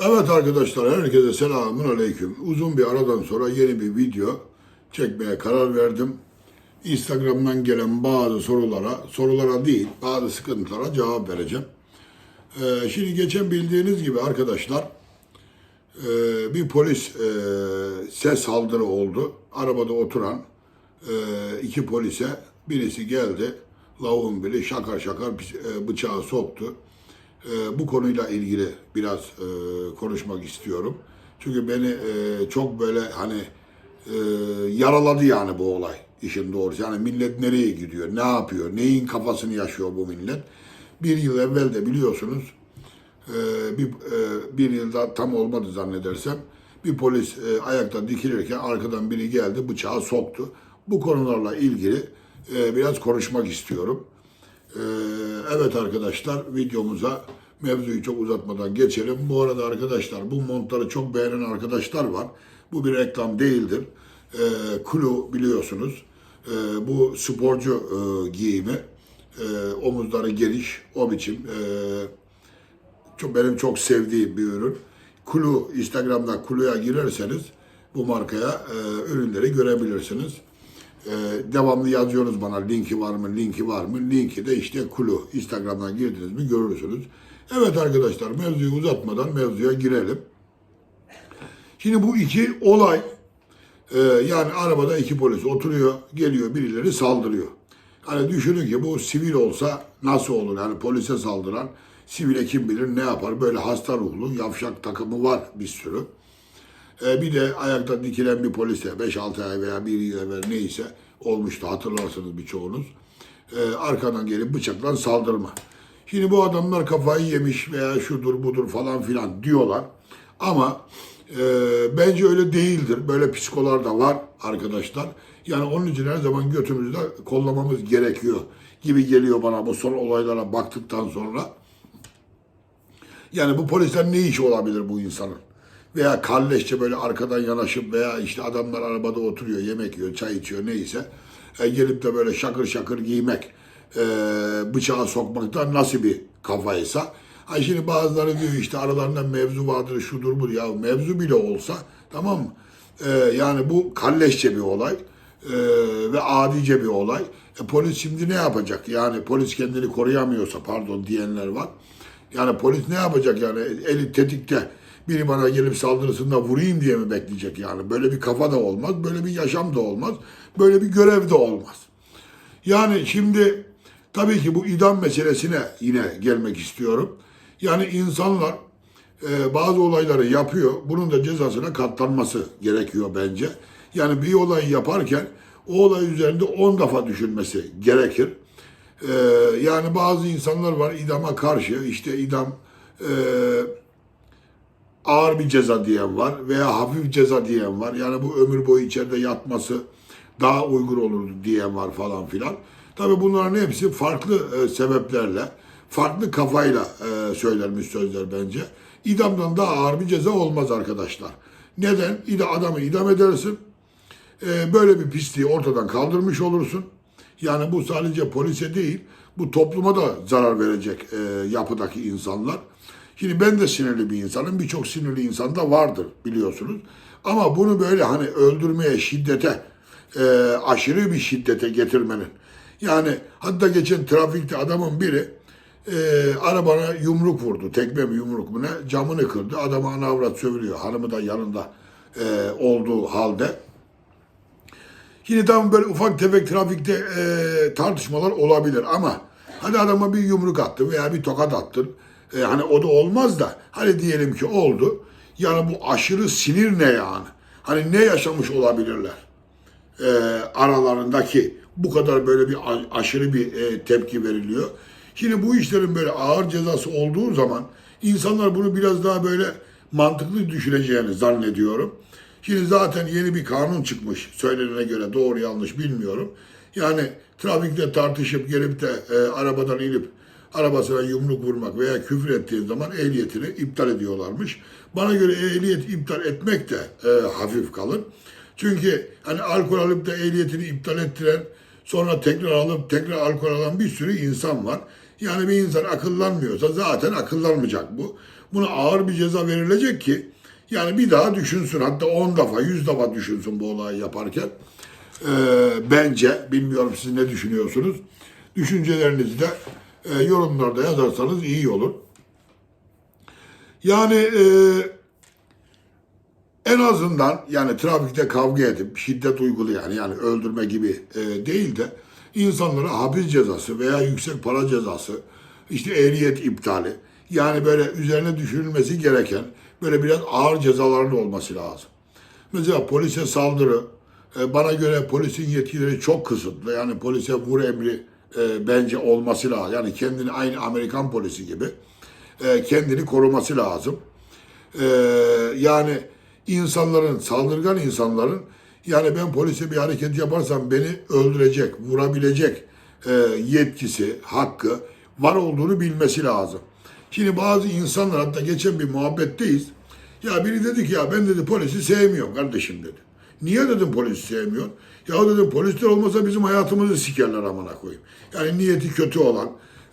Evet arkadaşlar herkese selamun aleyküm. Uzun bir aradan sonra yeni bir video çekmeye karar verdim. Instagram'dan gelen bazı sorulara, sorulara değil bazı sıkıntılara cevap vereceğim. Ee, şimdi geçen bildiğiniz gibi arkadaşlar e, bir polis e, ses saldırı oldu. Arabada oturan e, iki polise birisi geldi. Lavuğun biri şakar şakar e, bıçağı soktu. E, bu konuyla ilgili biraz e, konuşmak istiyorum. Çünkü beni e, çok böyle hani e, yaraladı yani bu olay işin doğrusu. Yani millet nereye gidiyor, ne yapıyor, neyin kafasını yaşıyor bu millet. Bir yıl evvel de biliyorsunuz e, bir, e, bir yılda tam olmadı zannedersem bir polis e, ayakta dikilirken arkadan biri geldi bıçağı soktu. Bu konularla ilgili e, biraz konuşmak istiyorum. Ee, evet arkadaşlar videomuza mevzuyu çok uzatmadan geçelim. Bu arada arkadaşlar bu montları çok beğenen arkadaşlar var. Bu bir reklam değildir. Ee, Kulu biliyorsunuz. Ee, bu sporcu e, giyimi. Ee, omuzları geniş o biçim. Ee, çok benim çok sevdiğim bir ürün. Kulu Instagram'da Kulu'ya girerseniz bu markaya e, ürünleri görebilirsiniz. E, devamlı yazıyorsunuz bana linki var mı, linki var mı? Linki de işte Kulu. Instagram'dan girdiniz mi görürsünüz. Evet arkadaşlar mevzuyu uzatmadan mevzuya girelim. Şimdi bu iki olay e, yani arabada iki polis oturuyor, geliyor birileri saldırıyor. Hani düşünün ki bu sivil olsa nasıl olur? Yani polise saldıran sivile kim bilir ne yapar? Böyle hasta ruhlu, yavşak takımı var bir sürü. E, bir de ayakta dikilen bir polise 5-6 ay veya bir yıl evvel neyse olmuştu hatırlarsınız birçoğunuz. E, arkadan gelip bıçakla saldırma. Şimdi bu adamlar kafayı yemiş veya şudur budur falan filan diyorlar. Ama e, bence öyle değildir. Böyle psikolar da var arkadaşlar. Yani onun için her zaman götümüzü de kollamamız gerekiyor gibi geliyor bana bu son olaylara baktıktan sonra. Yani bu polisler ne işi olabilir bu insanın? Veya kalleşçe böyle arkadan yanaşıp veya işte adamlar arabada oturuyor, yemek yiyor, çay içiyor neyse. E, gelip de böyle şakır şakır giymek, e, bıçağı sokmaktan nasıl bir kafaysa. Ha şimdi bazıları diyor işte aralarında mevzu vardır, şudur bu. Ya mevzu bile olsa tamam mı? E, yani bu kalleşçe bir olay e, ve adice bir olay. E, polis şimdi ne yapacak? Yani polis kendini koruyamıyorsa pardon diyenler var. Yani polis ne yapacak yani eli tetikte biri bana gelip saldırısında vurayım diye mi bekleyecek yani? Böyle bir kafa da olmaz, böyle bir yaşam da olmaz, böyle bir görev de olmaz. Yani şimdi tabii ki bu idam meselesine yine gelmek istiyorum. Yani insanlar e, bazı olayları yapıyor, bunun da cezasına katlanması gerekiyor bence. Yani bir olayı yaparken o olay üzerinde 10 defa düşünmesi gerekir. E, yani bazı insanlar var idama karşı, işte idam... E, ağır bir ceza diyen var veya hafif ceza diyen var. Yani bu ömür boyu içeride yatması daha uygun olur diyen var falan filan. Tabi bunların hepsi farklı e, sebeplerle, farklı kafayla e, söylenmiş sözler bence. İdamdan daha ağır bir ceza olmaz arkadaşlar. Neden? İda adamı idam edersin. E, böyle bir pisliği ortadan kaldırmış olursun. Yani bu sadece polise değil, bu topluma da zarar verecek e, yapıdaki insanlar. Şimdi ben de sinirli bir insanım. Birçok sinirli insan da vardır biliyorsunuz. Ama bunu böyle hani öldürmeye, şiddete, e, aşırı bir şiddete getirmenin. Yani hatta geçen trafikte adamın biri e, arabana yumruk vurdu. Tekme mi yumruk mu ne? Camını kırdı. Adama ana avrat sövülüyor. Hanımı da yanında e, olduğu halde. Yine tam böyle ufak tefek trafikte e, tartışmalar olabilir ama hadi adama bir yumruk attın veya bir tokat attın. E, hani o da olmaz da hani diyelim ki oldu. Yani bu aşırı sinir ne yani? Hani ne yaşamış olabilirler? E, aralarındaki bu kadar böyle bir aşırı bir e, tepki veriliyor. Şimdi bu işlerin böyle ağır cezası olduğu zaman insanlar bunu biraz daha böyle mantıklı düşüneceğini zannediyorum. Şimdi zaten yeni bir kanun çıkmış söylenene göre doğru yanlış bilmiyorum. Yani trafikte tartışıp gelip de e, arabadan inip arabasına yumruk vurmak veya küfür ettiğin zaman ehliyetini iptal ediyorlarmış. Bana göre ehliyet iptal etmek de e, hafif kalın. Çünkü hani alkol alıp da ehliyetini iptal ettiren, sonra tekrar alıp tekrar alkol alan bir sürü insan var. Yani bir insan akıllanmıyorsa zaten akıllanmayacak bu. Buna ağır bir ceza verilecek ki yani bir daha düşünsün. Hatta 10 defa, 100 defa düşünsün bu olayı yaparken. Ee, bence, bilmiyorum siz ne düşünüyorsunuz. Düşüncelerinizi de e, yorumlarda yazarsanız iyi olur. Yani e, en azından yani trafikte kavga edip şiddet uygulayan yani öldürme gibi e, değil de insanlara hapis cezası veya yüksek para cezası, işte ehliyet iptali yani böyle üzerine düşürülmesi gereken böyle biraz ağır cezaların olması lazım. Mesela polise saldırı, e, bana göre polisin yetkileri çok kısıtlı. Yani polise vur emri e, bence olması lazım. Yani kendini aynı Amerikan polisi gibi e, kendini koruması lazım. E, yani insanların, saldırgan insanların yani ben polise bir hareket yaparsam beni öldürecek, vurabilecek e, yetkisi, hakkı var olduğunu bilmesi lazım. Şimdi bazı insanlar hatta geçen bir muhabbetteyiz. Ya biri dedi ki ya ben dedi polisi sevmiyorum kardeşim dedi. Niye dedim polisi sevmiyorsun? Ya dedim polisler olmasa bizim hayatımızı sikerler amına koyayım. Yani niyeti kötü olan,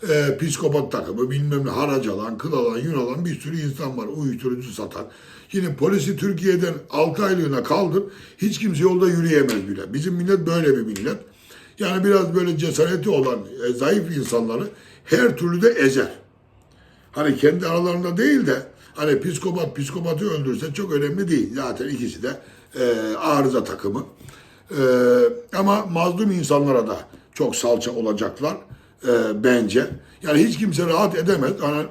e, psikopat takımı, bilmem ne harac alan, kıl alan, yün alan bir sürü insan var. Uyuşturucu satan. Şimdi polisi Türkiye'den 6 aylığına kaldır. Hiç kimse yolda yürüyemez bile. Bizim millet böyle bir millet. Yani biraz böyle cesareti olan e, zayıf insanları her türlü de ezer. Hani kendi aralarında değil de hani psikopat psikopatı öldürse çok önemli değil. Zaten ikisi de e, arıza takımı. E, ama mazlum insanlara da çok salça olacaklar e, bence. Yani hiç kimse rahat edemez. Yani,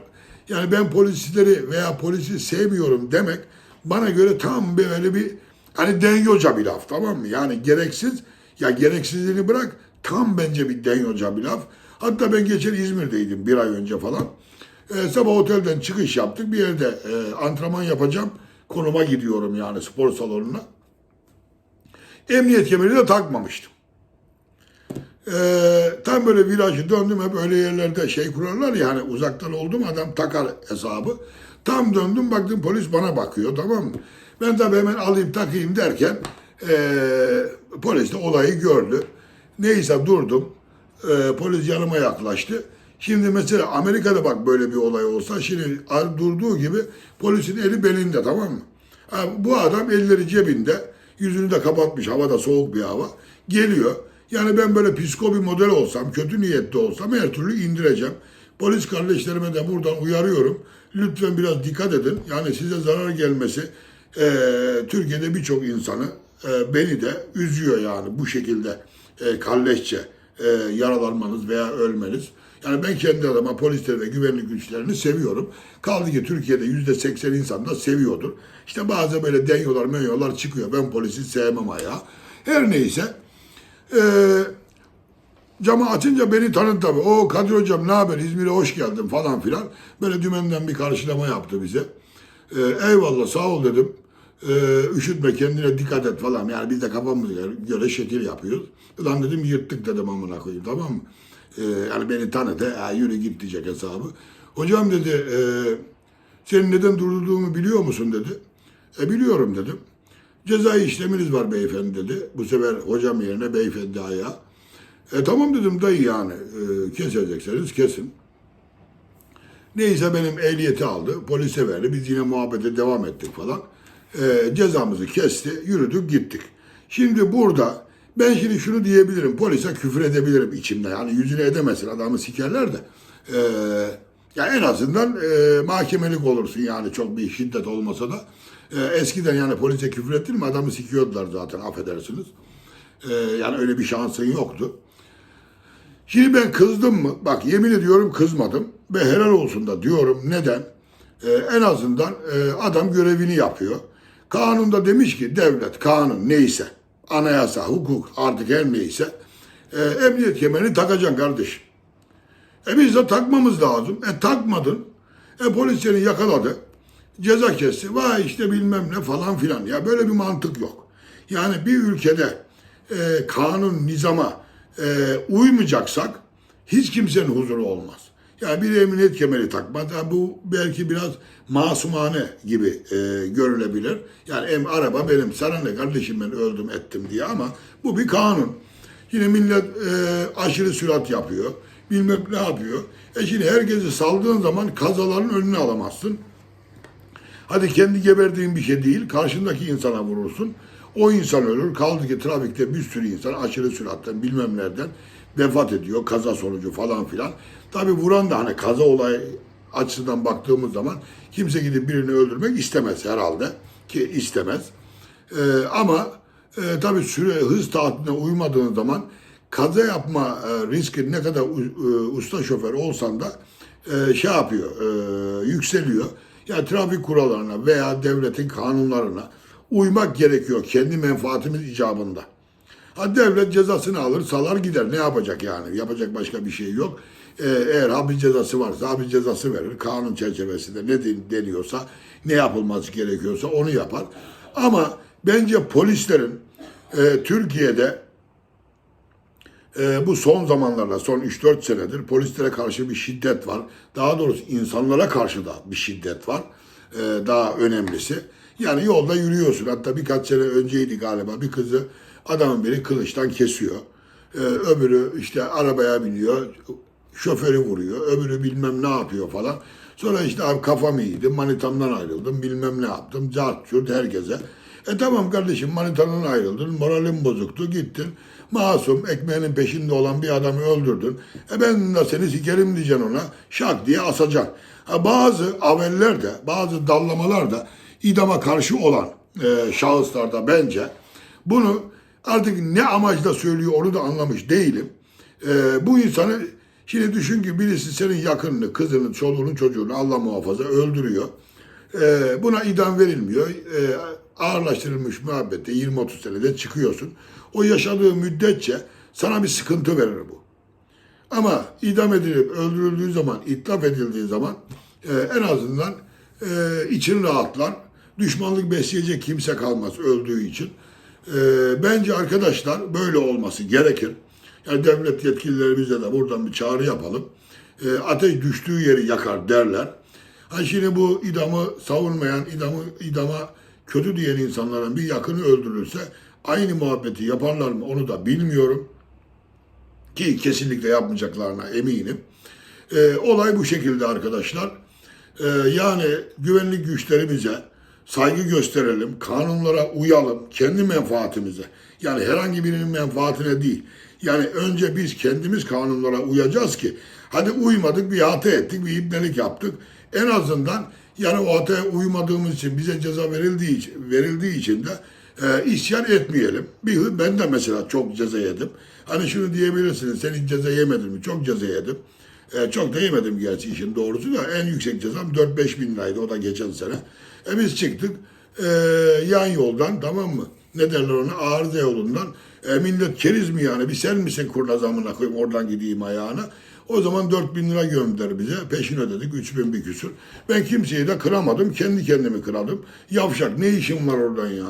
yani ben polisleri veya polisi sevmiyorum demek bana göre tam böyle bir hani denyoca bir laf tamam mı? Yani gereksiz ya gereksizliğini bırak tam bence bir denyoca bir laf. Hatta ben geçen İzmir'deydim bir ay önce falan. E, sabah otelden çıkış yaptık. Bir yerde e, antrenman yapacağım. Konuma gidiyorum yani spor salonuna. Emniyet kemeri de takmamıştım. E, tam böyle virajı döndüm hep öyle yerlerde şey kurarlar ya hani uzaktan oldum adam takar hesabı. Tam döndüm baktım polis bana bakıyor tamam mı? Ben tabii hemen alayım takayım derken e, polis de olayı gördü. Neyse durdum. E, polis yanıma yaklaştı. Şimdi mesela Amerika'da bak böyle bir olay olsa şimdi durduğu gibi polisin eli belinde tamam mı? Ha, bu adam elleri cebinde yüzünü de kapatmış havada soğuk bir hava geliyor. Yani ben böyle psiko bir model olsam kötü niyetli olsam her türlü indireceğim. Polis kardeşlerime de buradan uyarıyorum. Lütfen biraz dikkat edin. Yani size zarar gelmesi e, Türkiye'de birçok insanı e, beni de üzüyor yani bu şekilde e, kalleşçe e, yaralanmanız veya ölmeniz. Yani ben kendi adıma polisleri ve güvenlik güçlerini seviyorum. Kaldı ki Türkiye'de yüzde seksen insan da seviyordur. İşte bazı böyle deniyorlar menyolar çıkıyor. Ben polisi sevmem ayağı. Her neyse. E, camı açınca beni tanıdı tabii. O Kadir Hocam ne haber İzmir'e hoş geldin falan filan. Böyle dümenden bir karşılama yaptı bize. E, eyvallah sağ ol dedim. E, üşütme kendine dikkat et falan. Yani biz de kafamıza göre şekil yapıyoruz. Ulan dedim yırttık dedim amına koyayım tamam mı? E, yani beni tanıdı. E, yürü git diyecek hesabı. Hocam dedi e, senin neden durdurduğumu biliyor musun dedi. E biliyorum dedim. Cezai işleminiz var beyefendi dedi. Bu sefer hocam yerine beyefendi ayağı. E tamam dedim dayı yani e, kesecekseniz kesin. Neyse benim ehliyeti aldı. Polise verdi. Biz yine muhabbete devam ettik falan. E, cezamızı kesti. Yürüdük gittik. Şimdi burada ben şimdi şunu diyebilirim. Polise küfür edebilirim içimde. Yani yüzüne edemesin adamı sikerler de. E, ya en azından e, mahkemelik olursun yani çok bir şiddet olmasa da. E, eskiden yani polise küfür ettin mi adamı sikiyordular zaten affedersiniz. E, yani öyle bir şansın yoktu. Şimdi ben kızdım mı? Bak yemin ediyorum kızmadım. Ve helal olsun da diyorum. Neden? Ee, en azından e, adam görevini yapıyor. Kanunda demiş ki devlet, kanun neyse, anayasa, hukuk artık her neyse e, emniyet kemerini takacaksın kardeş. E biz de takmamız lazım. E takmadın. E polis seni yakaladı. Ceza kesti. Vay işte bilmem ne falan filan. Ya böyle bir mantık yok. Yani bir ülkede e, kanun, nizama, e, uymayacaksak hiç kimsenin huzuru olmaz. Yani bir emniyet kemeri takmak, yani bu belki biraz masumane gibi e, görülebilir. Yani em, araba benim, sana ne kardeşim ben öldüm ettim diye ama bu bir kanun. Yine millet e, aşırı sürat yapıyor, bilmem ne yapıyor. E şimdi herkesi saldığın zaman kazaların önüne alamazsın. Hadi kendi geberdiğin bir şey değil, karşındaki insana vurursun. O insan ölür. Kaldı ki trafikte bir sürü insan aşırı süratten bilmem nereden vefat ediyor. Kaza sonucu falan filan. Tabi vuran da hani kaza olayı açısından baktığımız zaman kimse gidip birini öldürmek istemez herhalde. Ki istemez. Ee, ama e, tabii süre hız taatiline uymadığın zaman kaza yapma e, riski ne kadar e, usta şoför olsan da e, şey yapıyor, e, yükseliyor. Yani trafik kurallarına veya devletin kanunlarına uymak gerekiyor kendi menfaatimiz icabında. Ha devlet cezasını alır, salar gider. Ne yapacak yani? Yapacak başka bir şey yok. Ee, eğer hapis cezası varsa hapis cezası verir. Kanun çerçevesinde ne den- deniyorsa, ne yapılması gerekiyorsa onu yapar. Ama bence polislerin e, Türkiye'de e, bu son zamanlarda, son 3-4 senedir polislere karşı bir şiddet var. Daha doğrusu insanlara karşı da bir şiddet var. E, daha önemlisi. Yani yolda yürüyorsun. Hatta birkaç sene önceydi galiba bir kızı adamın biri kılıçtan kesiyor. E, öbürü işte arabaya biniyor. Şoförü vuruyor. Öbürü bilmem ne yapıyor falan. Sonra işte abi kafam iyiydi. Manitamdan ayrıldım. Bilmem ne yaptım. Cart curt herkese. E tamam kardeşim manitandan ayrıldın. Moralin bozuktu. Gittin. Masum ekmeğinin peşinde olan bir adamı öldürdün. E ben de seni sikerim diyeceksin ona. Şak diye asacaksın. Ha, bazı aveller de bazı dallamalar da idama karşı olan e, şahıslarda bence bunu artık ne amaçla söylüyor onu da anlamış değilim. E, bu insanı şimdi düşün ki birisi senin yakınını, kızını, çoluğunu, çocuğunu Allah muhafaza öldürüyor. E, buna idam verilmiyor. E, ağırlaştırılmış muhabbette 20-30 senede çıkıyorsun. O yaşadığı müddetçe sana bir sıkıntı verir bu. Ama idam edilip öldürüldüğü zaman, itlaf edildiği zaman e, en azından e, için rahatlar. Düşmanlık besleyecek kimse kalmaz öldüğü için. E, bence arkadaşlar böyle olması gerekir. Yani devlet yetkililerimize de buradan bir çağrı yapalım. E, ateş düştüğü yeri yakar derler. Ha şimdi bu idamı savunmayan, idamı idama kötü diyen insanların bir yakını öldürülse aynı muhabbeti yaparlar mı onu da bilmiyorum ki kesinlikle yapmayacaklarına eminim. Ee, olay bu şekilde arkadaşlar. Ee, yani güvenlik güçlerimize saygı gösterelim, kanunlara uyalım, kendi menfaatimize. Yani herhangi birinin menfaatine değil. Yani önce biz kendimiz kanunlara uyacağız ki, hadi uymadık bir hata ettik, bir ibnelik yaptık. En azından yani o hataya uymadığımız için bize ceza verildiği için, verildiği için de e, isyan etmeyelim. Bir ben de mesela çok ceza yedim. Hani şunu diyebilirsiniz, sen hiç ceza yemedin mi? Çok ceza yedim. E, çok da yemedim gerçi işin doğrusu da en yüksek cezam 4-5 bin liraydı o da geçen sene. E biz çıktık e, yan yoldan tamam mı? Ne derler ona arıza yolundan. E, millet keriz mi yani bir sen misin kurnaz amına koyayım oradan gideyim ayağına. O zaman 4 bin lira gömdüler bize. Peşin ödedik 3 bin bir küsür. Ben kimseyi de kıramadım. Kendi kendimi kıradım. Yavşak ne işim var oradan ya?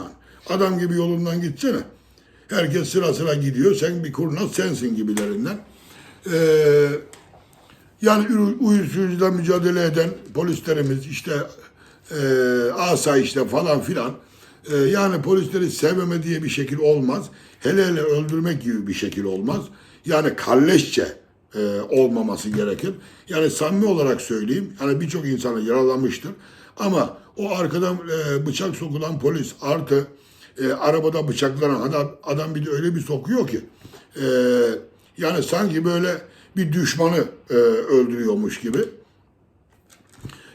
Adam gibi yolundan gitsene. Herkes sıra sıra gidiyor. Sen bir kurnaz sensin gibilerinden. Eee yani uyuşturucuyla mücadele eden polislerimiz işte e, asayişte falan filan e, yani polisleri sevmeme diye bir şekil olmaz. Hele hele öldürmek gibi bir şekil olmaz. Yani kalleşçe e, olmaması gerekir. Yani samimi olarak söyleyeyim. Yani birçok insanı yaralamıştır. Ama o arkadan e, bıçak sokulan polis artı e, arabada bıçaklanan adam, adam bir de öyle bir sokuyor ki e, yani sanki böyle bir düşmanı e, öldürüyormuş gibi.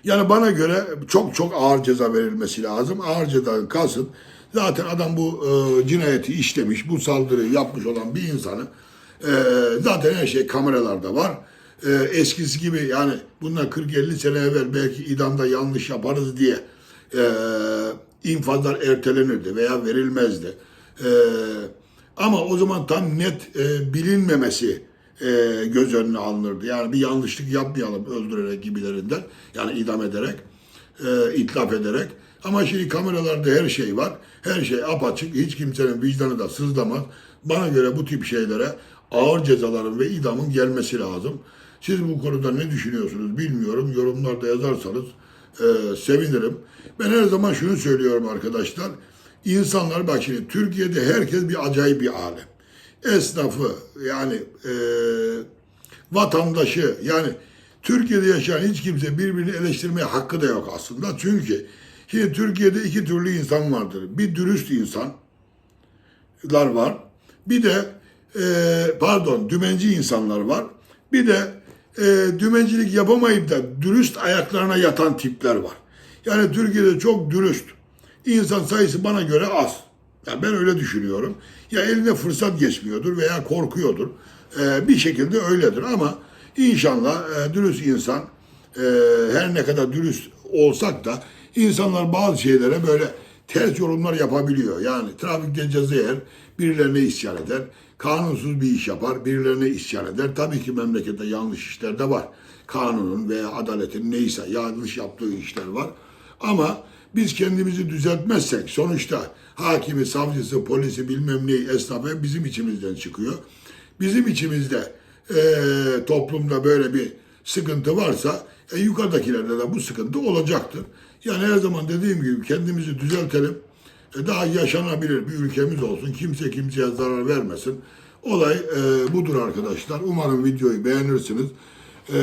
Yani bana göre çok çok ağır ceza verilmesi lazım. Ağır cezadan kasıt zaten adam bu e, cinayeti işlemiş, bu saldırıyı yapmış olan bir insanı e, zaten her şey kameralarda var. E, eskisi gibi yani bundan 40-50 sene evvel belki idamda yanlış yaparız diye e, infazlar ertelenirdi veya verilmezdi. E, ama o zaman tam net e, bilinmemesi e, göz önüne alınırdı. Yani bir yanlışlık yapmayalım öldürerek gibilerinden. Yani idam ederek, e, itlaf ederek. Ama şimdi kameralarda her şey var. Her şey apaçık. Hiç kimsenin vicdanı da sızlamaz. Bana göre bu tip şeylere ağır cezaların ve idamın gelmesi lazım. Siz bu konuda ne düşünüyorsunuz bilmiyorum. Yorumlarda yazarsanız e, sevinirim. Ben her zaman şunu söylüyorum arkadaşlar. İnsanlar bak şimdi Türkiye'de herkes bir acayip bir alem. Esnafı yani e, vatandaşı yani Türkiye'de yaşayan hiç kimse birbirini eleştirmeye hakkı da yok aslında. Çünkü Şimdi Türkiye'de iki türlü insan vardır. Bir dürüst insanlar var. Bir de e, pardon dümenci insanlar var. Bir de e, dümencilik yapamayıp da dürüst ayaklarına yatan tipler var. Yani Türkiye'de çok dürüst insan sayısı bana göre az. Ya ben öyle düşünüyorum. Ya eline fırsat geçmiyordur veya korkuyordur. E, bir şekilde öyledir ama inşallah e, dürüst insan e, her ne kadar dürüst olsak da insanlar bazı şeylere böyle ters yorumlar yapabiliyor. Yani trafikte ceza yer, birilerine isyan eder. Kanunsuz bir iş yapar, birilerine isyan eder. Tabii ki memlekette yanlış işler de var. Kanunun veya adaletin neyse yanlış yaptığı işler var. Ama biz kendimizi düzeltmezsek sonuçta hakimi, savcısı, polisi bilmem neyi esnafı bizim içimizden çıkıyor. Bizim içimizde eee, toplumda böyle bir sıkıntı varsa e, yukarıdakilerde de bu sıkıntı olacaktır. Yani her zaman dediğim gibi kendimizi düzeltelim. E, daha yaşanabilir bir ülkemiz olsun. Kimse kimseye zarar vermesin. Olay e, budur arkadaşlar. Umarım videoyu beğenirsiniz. E,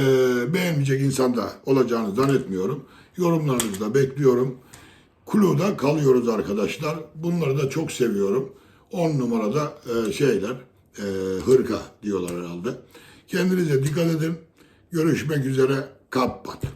beğenmeyecek insan da olacağını zannetmiyorum. Yorumlarınızı da bekliyorum. Kulu'da kalıyoruz arkadaşlar. Bunları da çok seviyorum. 10 numarada e, şeyler, e, hırka diyorlar herhalde. Kendinize dikkat edin. Görüşmek üzere. Kapat.